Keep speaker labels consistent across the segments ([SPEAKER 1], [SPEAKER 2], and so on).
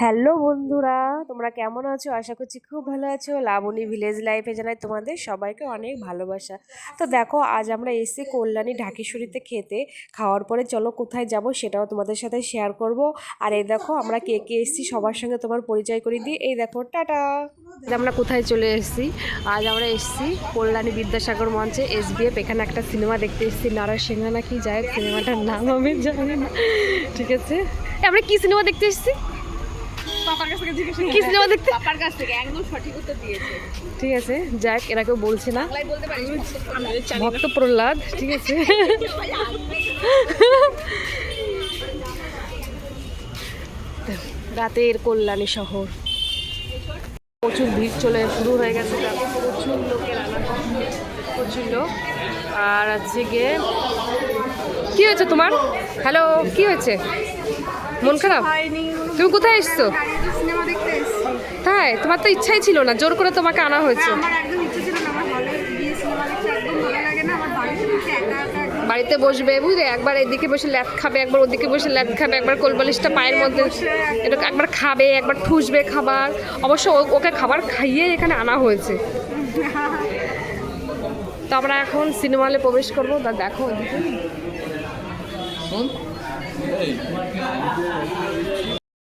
[SPEAKER 1] Hello বন্ধুরা, তোমরা কেমন আছো? আশা করছি খুব ভালো আছো। লাবণী ভিলেজ লাইফে জানাই তোমাদের সবাইকে অনেক ভালোবাসা। তো দেখো, আজ আমরা এসেছি কল্যাণী ঢাকেশ্বরীতে খেতে। খাওয়ার পরে চলো কোথায় যাব সেটাও তোমাদের সাথে শেয়ার করব। আর এই দেখো, আমরা কে কে এসেছি সবার সঙ্গে তোমার পরিচয় করে দিই। এই দেখো, টাটা! আমরা কোথায় চলে এসেছি? আজ আমরা এসেছি কল্যাণী বিদ্যাসাগর মঞ্চে এসবিএফ এখানে একটা সিনেমা দেখতে এসেছি নারায় সিংহা নাকি যায় সিনেমাটার নাম আমি জানি না। ঠিক আছে? আমরা কি সিনেমা দেখতে এসেছি?
[SPEAKER 2] পাপার কাছ থেকে জিজ্ঞেস
[SPEAKER 1] কি সিনেমা দেখতে?
[SPEAKER 2] পাপার কাছ থেকে একদম সঠিক উত্তর দিয়েছে।
[SPEAKER 1] ঠিক আছে যাক এরা কেউ বলছে না।
[SPEAKER 2] বলতে
[SPEAKER 1] ভক্ত প্রহ্লাদ ঠিক আছে। রাতের কল্যাণী শহর। প্রচুর ভিড় চলে শুরু হয়ে গেছে প্রচুর লোকের প্রচুর লোক। আর হচ্ছে গিয়ে কি হয়েছে তোমার? হ্যালো কি হয়েছে? মন খারাপ? তুমি কোথায় এসেছি? তাই তোমার তো ইচ্ছাই ছিল না জোর করে তোমাকে আনা হয়েছে
[SPEAKER 2] আমার একদম ইচ্ছে ছিল না আমার হলে গিয়ে সিনেমা দেখতে একদম ভালো লাগে না আমার বাড়িতে বসে একা একা একদম
[SPEAKER 1] বাড়িতে বসবে, বুঝলে? একবার এদিকে বসে ল্যাপ খাবে, একবার ওদিকে বসে ল্যাপ খাবে, একবার কোলবালিশটা পায়ের মধ্যে এটা একবার খাবে, একবার ঠুসবে খাবার। অবশ্য ওকে খাবার খাইয়ে এখানে আনা হয়েছে। তো আমরা এখন সিনেমা হলে প্রবেশ করব, তা দেখো।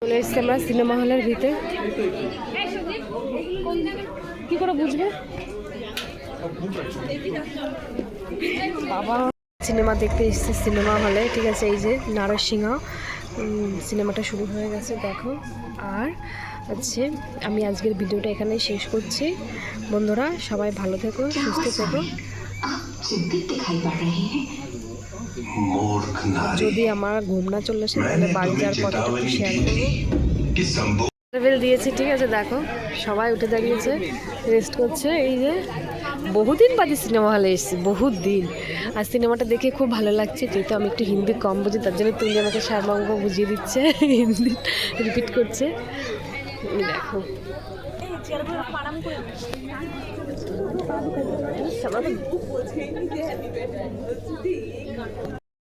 [SPEAKER 1] চলে এসছি আমরা সিনেমা হলের ভিতরে। কি করে বুঝবে? বাবা। সিনেমা দেখতে এসেছি সিনেমা হলে ঠিক আছে এই যে নারসিংহ সিনেমাটা শুরু হয়ে গেছে দেখো। আর হচ্ছে আমি আজকের ভিডিওটা এখানে শেষ করছি। বন্ধুরা সবাই ভালো থেকো সুস্থ থেকো। যদি আমার ঘুম না চললে সেখানে তাহলে বাড়ি যাওয়ার
[SPEAKER 3] কথাটা
[SPEAKER 1] শেয়ার করব দিয়েছি ঠিক আছে দেখো। সবাই উঠে দাঁড়িয়েছে রেস্ট করছে এই যে বহুদিন বাদে সিনেমা হলে এসেছি, বহুত দিন। আর সিনেমাটা দেখে খুব ভালো লাগছে, যেহেতু আমি একটু হিন্দি কম বুঝি, তার জন্য তুমি আমাকে সারবাঙ্গ বুঝিয়ে দিচ্ছে, হিন্দি রিপিট করছে। দেখো।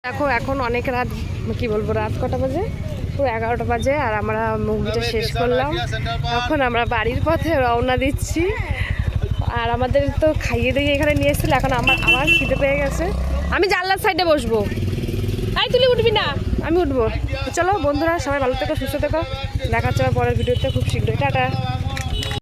[SPEAKER 1] দেখো, এখন অনেক রাত, কি বলব, রাত কটা বাজে? এগারোটা বাজে, আর আমরা মুভিটা শেষ করলাম। এখন আমরা বাড়ির পথে রওনা দিচ্ছি। আর আমাদের তো খাইয়ে দিয়ে এখানে নিয়ে এসেছিল, এখন আমার আমার খিদে পেয়ে গেছে। আমি জানলার সাইডে বসবো। আই তুলি উঠবি না। আমি উঠবো। চলো বন্ধুরা, সবাই ভালো থেকো, সুস্থ থেকো। দেখা হচ্ছে পরের ভিডিওতে খুব শীঘ্রই। টাটা।